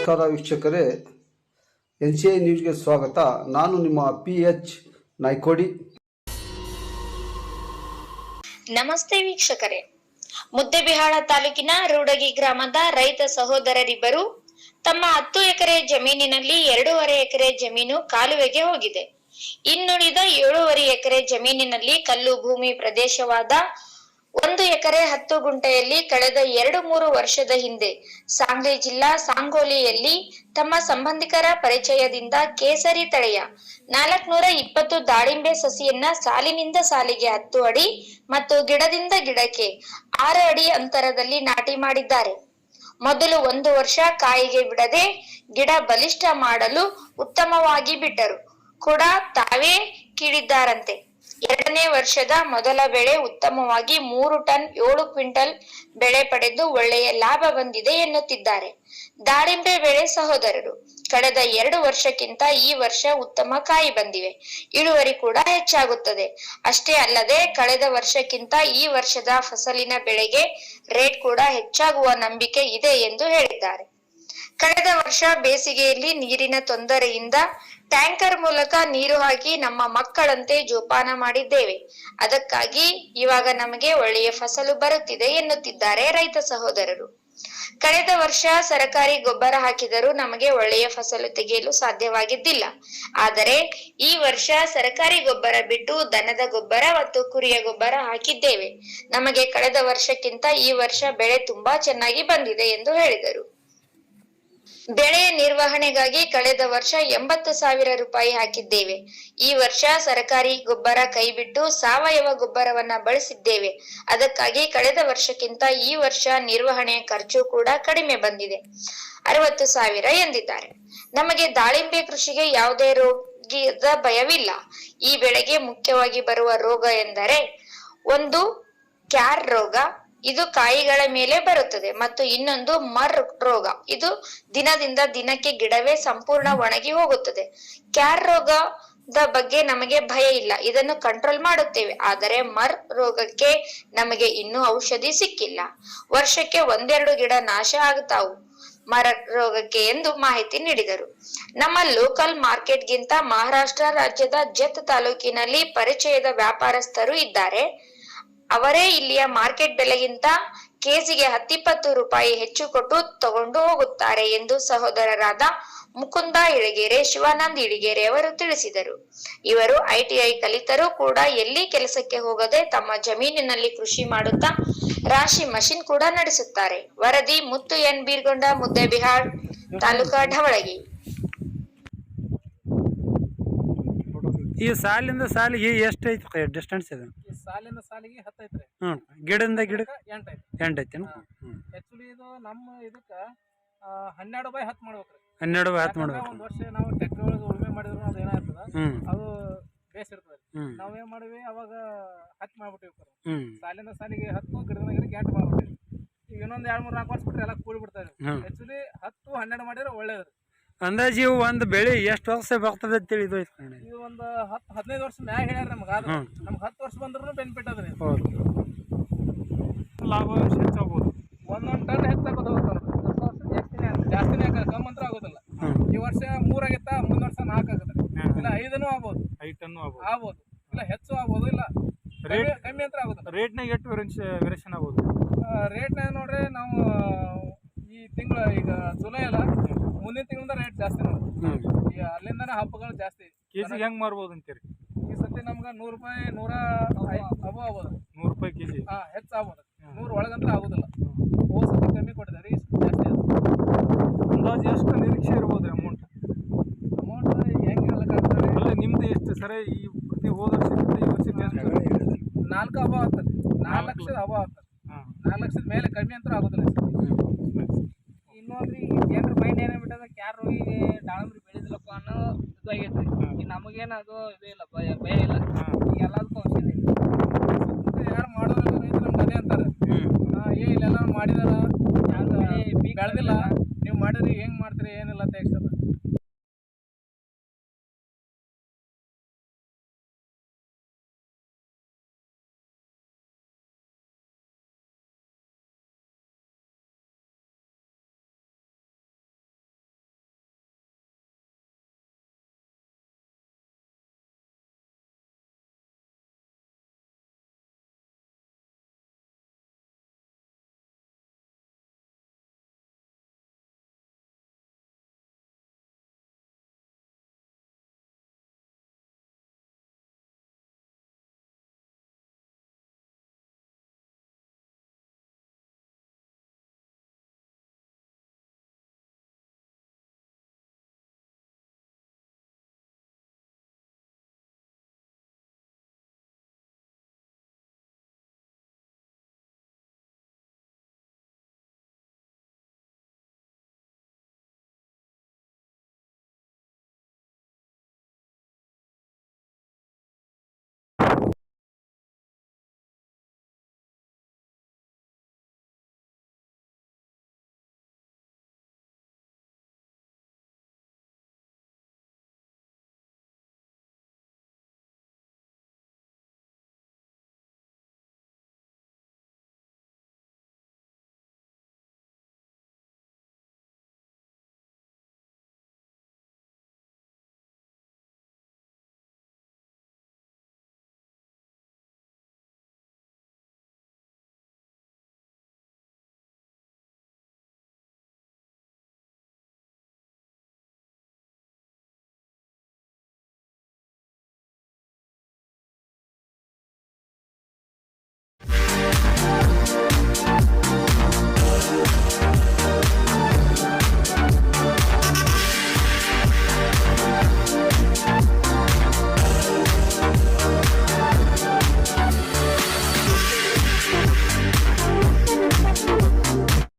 ನಮಸ್ಕಾರ ವೀಕ್ಷಕರೇ. N C I ನ್ಯೂಸ್ಗೆ ಸ್ವಾಗತ. ನಾನು ನಿಮ್ಮ ಪಿ ಎಚ್ ನಾಯ್ಕೋಡಿ. ನಮಸ್ತೆ ವೀಕ್ಷಕರೇ. ಮುದ್ದೆಬಿಹಾಳ ತಾಲೂಕಿನ ರೂಡಗಿ ಗ್ರಾಮದ ರೈತ ಸಹೋದರರಿಬ್ಬರು ತಮ್ಮ ಹತ್ತು ಎಕರೆ ಜಮೀನಿನಲ್ಲಿ ಎರಡೂವರೆ ಎಕರೆ ಜಮೀನು ಕಾಲುವೆಗೆ ಹೋಗಿದೆ. ಇನ್ನುಳಿದ ಏಳೂವರೆ ಎಕರೆ ಜಮೀನಿನಲ್ಲಿ ಕಲ್ಲು ಭೂಮಿ ಪ್ರದೇಶವಾದ ಒಂದು ಎಕರೆ ಹತ್ತು ಗುಂಟೆಯಲ್ಲಿ ಕಳೆದ ಎರಡು ಮೂರು ವರ್ಷದ ಹಿಂದೆ ಸಾಂಗ್ಲಿ ಜಿಲ್ಲಾ ಸಾಂಗೋಲಿಯಲ್ಲಿ ತಮ್ಮ ಸಂಬಂಧಿಕರ ಪರಿಚಯದಿಂದ ಕೇಸರಿ ತಳೆಯ ನಾಲ್ಕನೂರ ಇಪ್ಪತ್ತು ದಾಳಿಂಬೆ ಸಸಿಯನ್ನ ಸಾಲಿನಿಂದ ಸಾಲಿಗೆ ಹತ್ತು ಅಡಿ ಮತ್ತು ಗಿಡದಿಂದ ಗಿಡಕ್ಕೆ ಆರು ಅಡಿ ಅಂತರದಲ್ಲಿ ನಾಟಿ ಮಾಡಿದ್ದಾರೆ. ಮೊದಲು ಒಂದು ವರ್ಷ ಕಾಯಿಗೆ ಬಿಡದೆ ಗಿಡ ಬಲಿಷ್ಠ ಮಾಡಲು ಉತ್ತಮವಾಗಿ ಬಿಟ್ಟರು. ಕೂಡ ತಾವೇ ಕೀಳಿದ್ದಾರಂತೆ. ಎರಡನೇ ವರ್ಷದ ಮೊದಲ ಬೆಳೆ ಉತ್ತಮವಾಗಿ ಮೂರು ಟನ್ ಏಳು ಕ್ವಿಂಟಲ್ ಬೆಳೆ ಪಡೆದು ಒಳ್ಳೆಯ ಲಾಭ ಬಂದಿದೆ ಎನ್ನುತ್ತಿದ್ದಾರೆ. ದಾಳಿಂಬೆ ಬೆಳೆ ಸಹೋದರರು. ಕಳೆದ ಎರಡು ವರ್ಷಕ್ಕಿಂತ ಈ ವರ್ಷ ಉತ್ತಮ ಕಾಯಿ ಬಂದಿವೆ. ಇಳುವರಿ ಕೂಡ ಹೆಚ್ಚಾಗುತ್ತದೆ. ಅಷ್ಟೇ ಅಲ್ಲದೆ ಕಳೆದ ವರ್ಷಕ್ಕಿಂತ ಈ ವರ್ಷದ ಫಸಲಿನ ಬೆಳೆಗೆ ರೇಟ್ ಕೂಡ ಹೆಚ್ಚಾಗುವ ನಂಬಿಕೆ ಇದೆ ಎಂದು ಹೇಳಿದ್ದಾರೆ. ಕಳೆದ ವರ್ಷ ಬೇಸಿಗೆಯಲ್ಲಿ ನೀರಿನ ತೊಂದರೆಯಿಂದ ಟ್ಯಾಂಕರ್ ಮೂಲಕ ನೀರು ಹಾಕಿ ನಮ್ಮ ಮಕ್ಕಳಂತೆ ಜೋಪಾನ ಮಾಡಿದ್ದೇವೆ. ಅದಕ್ಕಾಗಿ ಇವಾಗ ನಮಗೆ ಒಳ್ಳೆಯ ಫಸಲು ಬರುತ್ತಿದೆ ಎನ್ನುತ್ತಿದ್ದಾರೆ ರೈತ ಸಹೋದರರು. ಕಳೆದ ವರ್ಷ ಸರಕಾರಿ ಗೊಬ್ಬರ ಹಾಕಿದರೂ ನಮಗೆ ಒಳ್ಳೆಯ ಫಸಲು ತೆಗೆಯಲು ಸಾಧ್ಯವಾಗಿದ್ದಿಲ್ಲ. ಆದರೆ ಈ ವರ್ಷ ಸರಕಾರಿ ಗೊಬ್ಬರ ಬಿಟ್ಟು ದನದ ಗೊಬ್ಬರ ಮತ್ತು ಕುರಿಯ ಗೊಬ್ಬರ ಹಾಕಿದ್ದೇವೆ. ನಮಗೆ ಕಳೆದ ವರ್ಷಕ್ಕಿಂತ ಈ ವರ್ಷ ಬೆಳೆ ತುಂಬಾ ಚೆನ್ನಾಗಿ ಬಂದಿದೆ ಎಂದು ಹೇಳಿದರು. ಬೆಳೆಯ ನಿರ್ವಹಣೆಗಾಗಿ ಕಳೆದ ವರ್ಷ ಎಂಬತ್ತು ಸಾವಿರ ರೂಪಾಯಿ ಹಾಕಿದ್ದೇವೆ. ಈ ವರ್ಷ ಸರಕಾರಿ ಗೊಬ್ಬರ ಕೈಬಿಟ್ಟು ಸಾವಯವ ಗೊಬ್ಬರವನ್ನ ಬಳಸಿದ್ದೇವೆ. ಅದಕ್ಕಾಗಿ ಕಳೆದ ವರ್ಷಕ್ಕಿಂತ ಈ ವರ್ಷ ನಿರ್ವಹಣೆ ಖರ್ಚು ಕೂಡ ಕಡಿಮೆ ಬಂದಿದೆ. ಅರವತ್ತು ಸಾವಿರ ಎಂದಿದ್ದಾರೆ. ನಮಗೆ ದಾಳಿಂಬೆ ಕೃಷಿಗೆ ಯಾವುದೇ ರೋಗದ ಭಯವಿಲ್ಲ. ಈ ಬೆಳೆಗೆ ಮುಖ್ಯವಾಗಿ ಬರುವ ರೋಗ ಎಂದರೆ ಒಂದು ಕ್ಯಾರ್ ರೋಗ ಇದು ಕಾಯಿಗಳ ಮೇಲೆ ಬರುತ್ತದೆ ಮತ್ತು ಇನ್ನೊಂದು ಮರ್ ರೋಗ. ಇದು ದಿನದಿಂದ ದಿನಕ್ಕೆ ಗಿಡವೇ ಸಂಪೂರ್ಣ ಒಣಗಿ ಹೋಗುತ್ತದೆ. ಕ್ಯಾರ್ ರೋಗದ ಬಗ್ಗೆ ನಮಗೆ ಭಯ ಇಲ್ಲ. ಇದನ್ನು ಕಂಟ್ರೋಲ್ ಮಾಡುತ್ತೇವೆ. ಆದರೆ ಮರ್ ರೋಗಕ್ಕೆ ನಮಗೆ ಇನ್ನೂ ಔಷಧಿ ಸಿಕ್ಕಿಲ್ಲ. ವರ್ಷಕ್ಕೆ ಒಂದೆರಡು ಗಿಡ ನಾಶ ಆಗ್ತಾವು. ಮರ ರೋಗಕ್ಕೆ ಎಂದು ಮಾಹಿತಿ ನೀಡಿದರು. ನಮ್ಮ ಲೋಕಲ್ ಮಾರ್ಕೆಟ್ಗಿಂತ ಮಹಾರಾಷ್ಟ್ರ ರಾಜ್ಯದ ಜತ್ ತಾಲೂಕಿನಲ್ಲಿ ಪರಿಚಯದ ವ್ಯಾಪಾರಸ್ಥರು ಇದ್ದಾರೆ. ಅವರೇ ಇಲ್ಲಿಯ ಮಾರ್ಕೆಟ್ ಬೆಲೆಗಿಂತ ಕೆಜಿಗೆ ಹತ್ತಿಪ್ಪತ್ತು ರೂಪಾಯಿ ಹೆಚ್ಚು ಕೊಟ್ಟು ತಗೊಂಡು ಹೋಗುತ್ತಾರೆ ಎಂದು ಸಹೋದರರಾದ ಮುಕುಂದ ಇಳಗೆರೆ, ಶಿವಾನಂದ್ ಇಳಿಗೆರೆ ಅವರು ತಿಳಿಸಿದರು. ಇವರು ಐಟಿಐ ಕಲಿತರೂ ಕೂಡ ಎಲ್ಲಿ ಕೆಲಸಕ್ಕೆ ಹೋಗದೆ ತಮ್ಮ ಜಮೀನಿನಲ್ಲಿ ಕೃಷಿ ಮಾಡುತ್ತಾ ರಾಶಿ ಮಷಿನ್ ಕೂಡ ನಡೆಸುತ್ತಾರೆ. ವರದಿ ಮುತ್ತು ಎನ್ ಬೀರ್ಗೊಂಡ ಮುದ್ದೆಬಿಹಾಳ್ ತಾಲೂಕಾ ಢವಳಗಿ. ಈ ಸಾಲಿಂದ ಸಾಲಿಗೆ ಎಷ್ಟು ಐತಿ ಡಿಸ್ಟೆನ್ಸ್ ಇದೆ? ಈ ಸಾಲಿನ ಸಾಲಿಗೆ ಹತ್ತು ಐತ್ರಿ. ಹ್ಞೂ. ಗಿಡದಿಂದ ಗಿಡ ಎಂಟು ಐತಿ ಎಂಟು ಐತಿ ಆಕ್ಚುಲಿ ಇದು ನಮ್ಮ ಇದಕ್ಕ ಆ, ಹನ್ನೆರಡು ಬೈ ಹತ್ತು ಮಾಡ್ಬೇಕ್ರಿ. ಹನ್ನೆರಡು ಹತ್ತು ಯಾಕಂದ್ರೆ ಮಾಡ್ಬೇಕು. ಒಂದ್ ವರ್ಷ ನಾವು ಟ್ರ್ಯಾಕ್ಟರ್ ಒಳಗೆ ಉಳುಮೆ ಮಾಡಿದ್ರು ಅದು ಏನಾಗ್ತದ? ಹ್ಞೂ ಅದು ಬೇಸ್ ಇರ್ತದೆ. ಹ್ಞೂ ನಾವೇನ್ ಮಾಡಿವಿ ಅವಾಗ ಹತ್ತು ಮಾಡ್ಬಿಟ್ಟಿವಿ ಸರ್ ಹ್ಞೂ ಸಾಲಿನ ಸಾಲಿಗೆ ಹತ್ತು ಗಿಡದ ಗಿಡಕ್ಕೆ ಎಂಟು ಮಾಡ್ಬಿಟ್ಟಿವಿ. ಈಗ ಇನ್ನೊಂದ್ ಎರಡ್ ಮೂರ್ ನಾಲ್ಕು ವರ್ಷ ಬಿಟ್ರೆ ಎಲ್ಲ ಕೂಡಿ ಬಿಡ್ತಾರೆ ಹ್ಞೂ ಆಕ್ಚುಲಿ ಹತ್ತು ಹನ್ನೆರಡು ಮಾಡಿದ್ರೆ ಒಳ್ಳೇದು. ಅಂದಾಜು ಇವು ಒಂದು ಬೆಳೆ ಎಷ್ಟು ವರ್ಷ ಬರ್ತದೆ ಅಂತ ತಿಳಿದು ಇದು ಒಂದು ಹತ್ತು ಹದಿನೈದು ವರ್ಷ ಮ್ಯಾಗ ಹೇಳ್ಯಾರ ನಮ್ಗೆ ಹ್ಞೂ ನಮ್ಗೆ ಹತ್ತು ವರ್ಷ ಬಂದ್ರೂ ಬೆನಿಫಿಟ್ ಅದ್ರಿ. ಹೌದು. ಲಾಭ ಹೆಚ್ಚಾಗ್ಬೋದು ಒಂದೊಂದು ಟನ್ ಹೆಚ್ಚಾಗೋದು ಹೋಗ್ತಾರೆ ಹತ್ತು ವರ್ಷ ಜಾಸ್ತಿನೇ ಆಗುತ್ತೆ ಜಾಸ್ತಿನೇ ಆಗಲ್ಲ ಕಮ್ಮಿ ಅಂತ ಆಗೋದಿಲ್ಲ. ಈ ವರ್ಷ ಮೂರಾಗಿತ್ತ ಮುಂದಿನ ವರ್ಷ ನಾಲ್ಕು ಆಗುತ್ತೆ. ಇಲ್ಲ ಐದನೂ ಆಗ್ಬೋದು. ಐದು ಟನ್ ಆಗ್ಬೋದು. ಆಗ್ಬೋದು. ಇಲ್ಲ ಹೆಚ್ಚು ಆಗ್ಬೋದು. ಇಲ್ಲ ಕಮ್ಮಿ ರೇಟ್ ಕಮ್ಮಿ ಅಂತ ಆಗೋದಿಲ್ಲ. ರೇಟ್ನಾಗ ಎಷ್ಟು ವೇರಿಯನ್ಸ್ ವೇರಿಯೇಷನ್ ಆಗ್ಬೋದು ರೇಟ್ನಾಗ ನೋಡ್ರಿ ನಾವು ತಿಂಗಳು ಈಗ ಜುಲೈ ಅಲ್ಲ ಮುಂದಿನ ತಿಂಗಳಿಂದ ರೇಟ್ ಜಾಸ್ತಿ ನೋಡಿ. ಈಗ ಅಲ್ಲಿಂದನೇ ಹಬ್ಬಗಳು ಜಾಸ್ತಿ. ಕೆ ಹೆಂಗ್ ಹೆಂಗೆ ಮಾರ್ಬೋದು ಅಂತೀರಿ? ಈ ಸತಿ ನಮ್ಗೆ ನೂರು ರೂಪಾಯಿ ನೂರ ಅಬೋ ಆಗ್ಬೋದು. ನೂರು ರೂಪಾಯಿ ಕೆ ಜಿ ಹಾಂ ಹೆಚ್ಚು ಆಗ್ಬೋದು. ನೂರು ಒಳಗಂದ್ರೆ ಆಗೋದಿಲ್ಲ. ಹೋದ ಸತಿ ಕಮ್ಮಿ ಕೊಟ್ಟಿದ್ದಾರೆ ಇಷ್ಟು ಜಾಸ್ತಿ ಅಂದಾಜು ಎಷ್ಟು ನಿರೀಕ್ಷೆ ಇರ್ಬೋದು ರೀ ಅಮೌಂಟ್ ಅಮೌಂಟ್ ಹೆಂಗೆ ಹೇಳಕ್ಕಾಗ್ತದೆ ಅಲ್ಲ ನಿಮ್ದು ಎಷ್ಟು ಸರಿ ಈ ಪ್ರತಿ ಹೋದ ವರ್ಷಕ್ಕಿಂತ ಈ ನಾಲ್ಕು ಹಬ್ಬ ಆಗ್ತದೆ. ನಾಲ್ಕು ಲಕ್ಷದ ಹಬ್ಬ ಆಗ್ತದೆ. ನಾಲ್ಕು ಲಕ್ಷದ ಮೇಲೆ ಕಮ್ಮಿ ಅಂತ ಆಗೋದಿಲ್ಲ ನೋಡ್ರಿ ಜನರ ಮೈಂಡ್ ಏನೇ ಬಿಟ್ಟದ ಯಾರು ಈ ದಾಳಂಬ್ರಿ ಬೆಳೆದಿಲ್ಲಪ್ಪ ಅನ್ನೋ ಇದಾಗೈತ್ರಿ ಈಗ ನಮಗೇನು ಅದು ಇದು ಇಲ್ಲ ಭಯ ಭಯ ಇಲ್ಲ. ಈಗ ಎಲ್ಲದಕ್ಕೂ ಔಷಧಿ. ಯಾರು ಮಾಡೋದು ರೈತರು ನಮ್ಗೆ ಅಂತಾರೆ. ಏ ಇಲ್ಲೆಲ್ಲ ಮಾಡಿದಾರ ಯಾರು ಬೆಳೆದಿಲ್ಲ. ನೀವು ಮಾಡಿದ್ರಿ ಹೆಂಗೆ ಮಾಡ್ತೀರಿ ಏನಿಲ್ಲ ಅಂತ